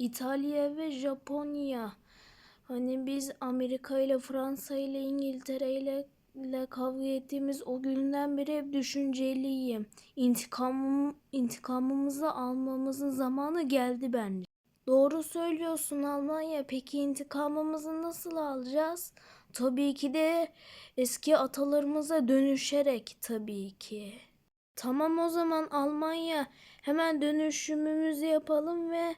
İtalya ve Japonya. Hani biz Amerika ile Fransa ile İngiltere ile ile kavga ettiğimiz o günden beri hep düşünceliyim. İntikamım, intikamımızı almamızın zamanı geldi bence. Doğru söylüyorsun Almanya. Peki intikamımızı nasıl alacağız? Tabii ki de eski atalarımıza dönüşerek tabii ki. Tamam o zaman Almanya hemen dönüşümümüzü yapalım ve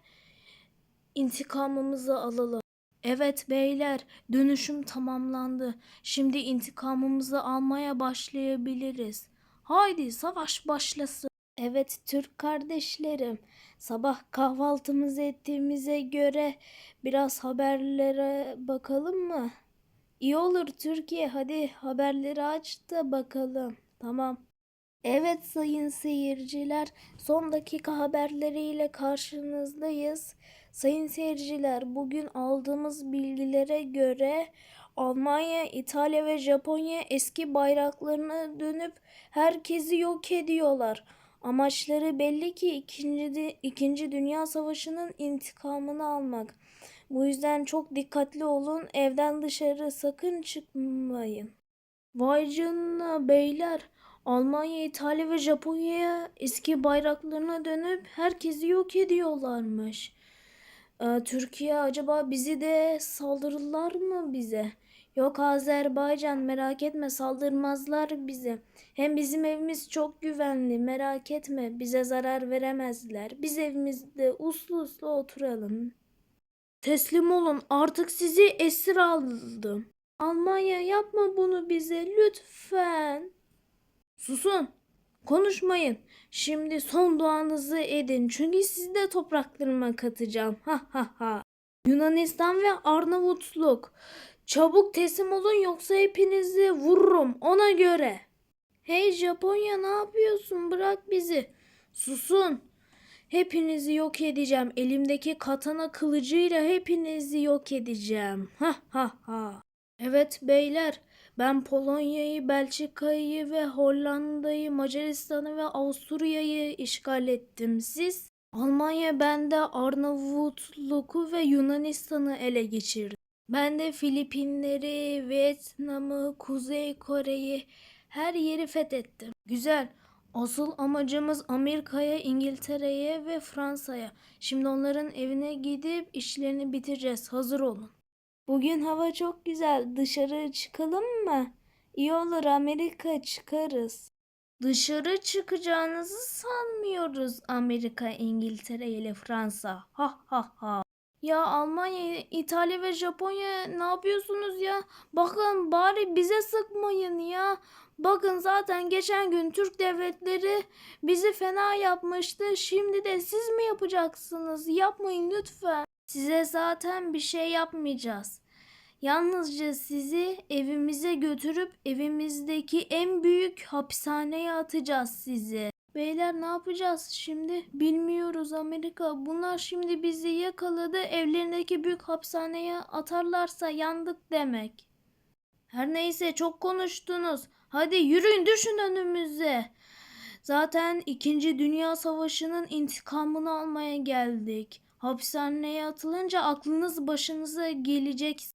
intikamımızı alalım. Evet beyler, dönüşüm tamamlandı. Şimdi intikamımızı almaya başlayabiliriz. Haydi savaş başlasın. Evet Türk kardeşlerim, sabah kahvaltımızı ettiğimize göre biraz haberlere bakalım mı? İyi olur Türkiye, hadi haberleri aç da bakalım. Tamam. Evet sayın seyirciler, son dakika haberleriyle karşınızdayız. Sayın seyirciler, bugün aldığımız bilgilere göre Almanya, İtalya ve Japonya eski bayraklarına dönüp herkesi yok ediyorlar. Amaçları belli ki 2. İkinci Dünya Savaşı'nın intikamını almak. Bu yüzden çok dikkatli olun, evden dışarı sakın çıkmayın. Vay canına beyler. Almanya, İtalya ve Japonya'ya eski bayraklarına dönüp herkesi yok ediyorlarmış. Ee, Türkiye acaba bizi de saldırırlar mı bize? Yok Azerbaycan merak etme saldırmazlar bize. Hem bizim evimiz çok güvenli merak etme bize zarar veremezler. Biz evimizde uslu uslu oturalım. Teslim olun artık sizi esir aldım. Almanya yapma bunu bize lütfen. Susun. Konuşmayın. Şimdi son duanızı edin. Çünkü sizi de topraklarıma katacağım. Ha ha ha. Yunanistan ve Arnavutluk. Çabuk teslim olun yoksa hepinizi vururum ona göre. Hey Japonya ne yapıyorsun? Bırak bizi. Susun. Hepinizi yok edeceğim. Elimdeki katana kılıcıyla hepinizi yok edeceğim. Ha ha ha. Evet beyler, ben Polonya'yı, Belçika'yı ve Hollanda'yı, Macaristan'ı ve Avusturya'yı işgal ettim. Siz? Almanya ben de Arnavutluk'u ve Yunanistan'ı ele geçirdim. Ben de Filipinleri, Vietnam'ı, Kuzey Kore'yi, her yeri fethettim. Güzel. Asıl amacımız Amerika'ya, İngiltere'ye ve Fransa'ya. Şimdi onların evine gidip işlerini bitireceğiz. Hazır olun. Bugün hava çok güzel. Dışarı çıkalım mı? İyi olur Amerika çıkarız. Dışarı çıkacağınızı sanmıyoruz Amerika, İngiltere ile Fransa. Ha ha ha. Ya Almanya, İtalya ve Japonya ne yapıyorsunuz ya? Bakın bari bize sıkmayın ya. Bakın zaten geçen gün Türk devletleri bizi fena yapmıştı. Şimdi de siz mi yapacaksınız? Yapmayın lütfen. Size zaten bir şey yapmayacağız. Yalnızca sizi evimize götürüp evimizdeki en büyük hapishaneye atacağız sizi. Beyler ne yapacağız şimdi? Bilmiyoruz Amerika. Bunlar şimdi bizi yakaladı. Evlerindeki büyük hapishaneye atarlarsa yandık demek. Her neyse çok konuştunuz. Hadi yürüyün düşün önümüze. Zaten 2. Dünya Savaşı'nın intikamını almaya geldik. Hapishaneye atılınca aklınız başınıza gelecek